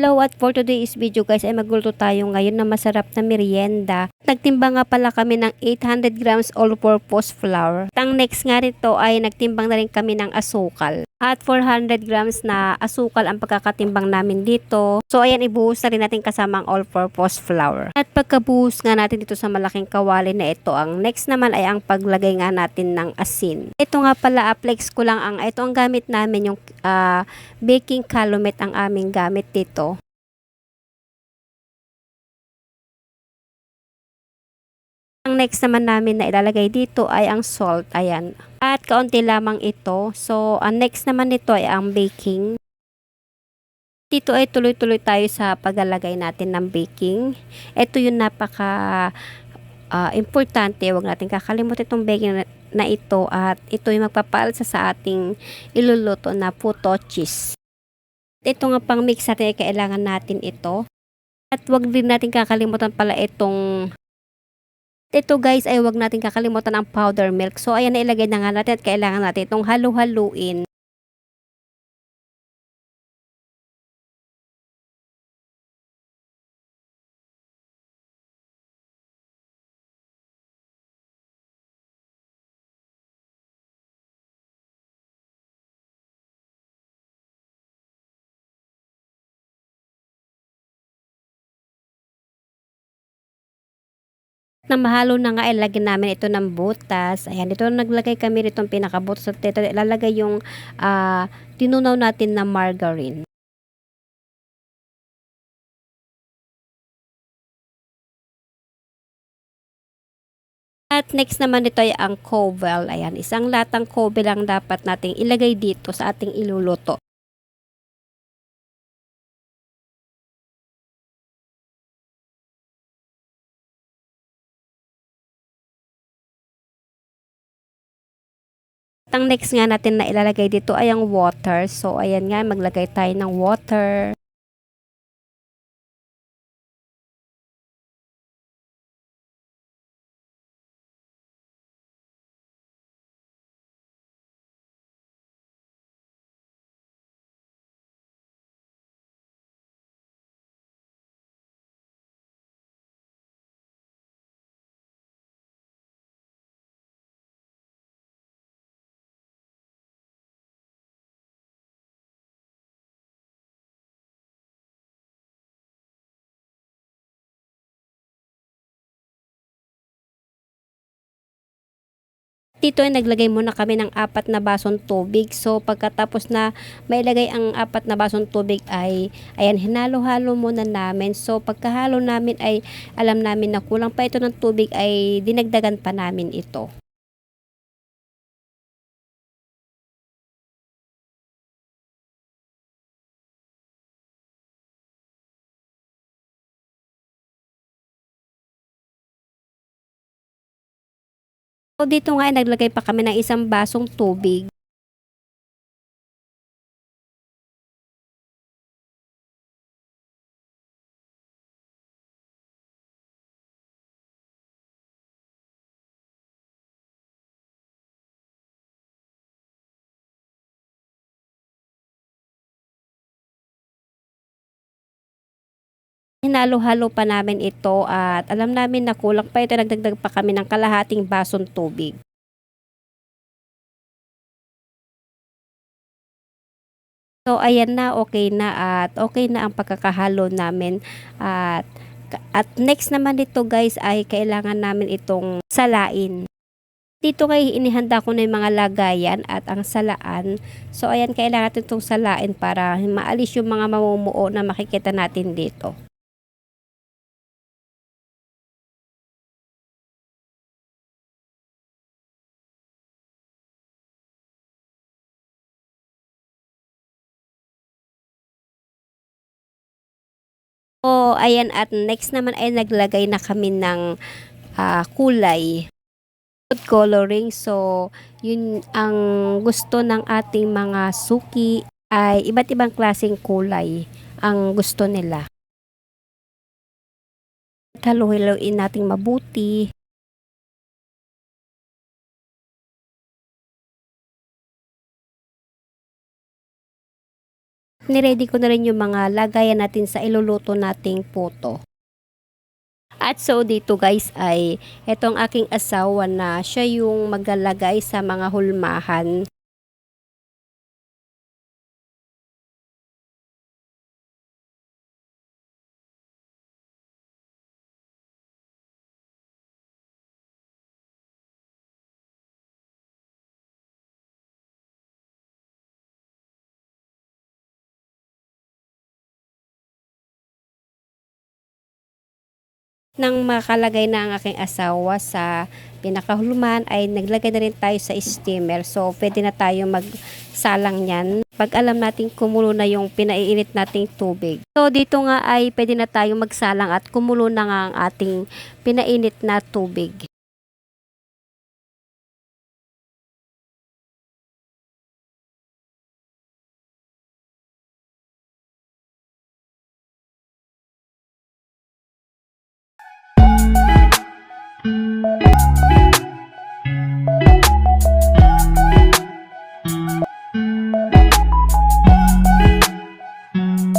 Hello at for today's video guys ay magluto tayo ngayon na masarap na merienda. Nagtimbang nga pala kami ng 800 grams all-purpose flour. Ang next nga rito ay nagtimbang na rin kami ng asukal. At 400 grams na asukal ang pagkakatimbang namin dito. So ayan ibuhos na rin natin kasama ang all-purpose flour. At pagkabuhos nga natin dito sa malaking kawali na ito, ang next naman ay ang paglagay nga natin ng asin. Ito nga pala, aplex ko lang ang, ito ang gamit namin yung ah, baking calumet ang aming gamit dito. Ang next naman namin na ilalagay dito ay ang salt. Ayan. At kaunti lamang ito. So, ang next naman nito ay ang baking. Dito ay tuloy-tuloy tayo sa paglalagay natin ng baking. Ito yung napaka ah, importante. Huwag natin kakalimutan itong baking na, ito at ito yung magpapaalsa sa ating iluluto na puto cheese. Ito nga pang mix natin ay kailangan natin ito. At wag din natin kakalimutan pala itong ito guys ay wag natin kakalimutan ang powder milk. So ayan na ilagay na nga natin at kailangan natin itong halu-haluin. Na mahalo na nga ilagay namin ito ng butas. Ayan, dito naglagay kami rito ng pinakabutas at dito ilalagay yung ah, tinunaw natin na margarine. At next naman ito ay ang covel. Ayan, isang latang covel lang dapat nating ilagay dito sa ating iluluto. Ang next nga natin na ilalagay dito ay ang water. So, ayan nga, maglagay tayo ng water. Dito ay naglagay muna kami ng apat na basong tubig. So, pagkatapos na mailagay ang apat na basong tubig ay, ayan, hinalo-halo muna namin. So, pagkahalo namin ay alam namin na kulang pa ito ng tubig ay dinagdagan pa namin ito. Dito nga ay naglagay pa kami ng isang basong tubig. Hinalo-halo pa namin ito at alam namin na kulang pa ito. Nagdagdag pa kami ng kalahating basong tubig. So, ayan na, okay na at okay na ang pagkakahalo namin at at next naman dito guys ay kailangan namin itong salain. Dito kay inihanda ko na yung mga lagayan at ang salaan. So ayan kailangan natin itong salain para maalis yung mga mamumuo na makikita natin dito. So, ayan at next naman ay naglagay na kami ng ah, kulay. Food coloring. So, yun ang gusto ng ating mga suki ay iba't ibang klaseng kulay ang gusto nila. Halo-haloin nating mabuti. Niready ko na rin yung mga lagayan natin sa iluluto nating puto. At so dito guys ay etong aking asawa na siya yung maglalagay sa mga hulmahan. Nang makalagay na ang aking asawa sa pinakahuluman ay naglagay na rin tayo sa steamer. So, pwede na tayo magsalang niyan. Pag alam natin kumulo na yung pinaiinit nating tubig. So, dito nga ay pwede na tayo magsalang at kumulo na nga ang ating pinainit na tubig.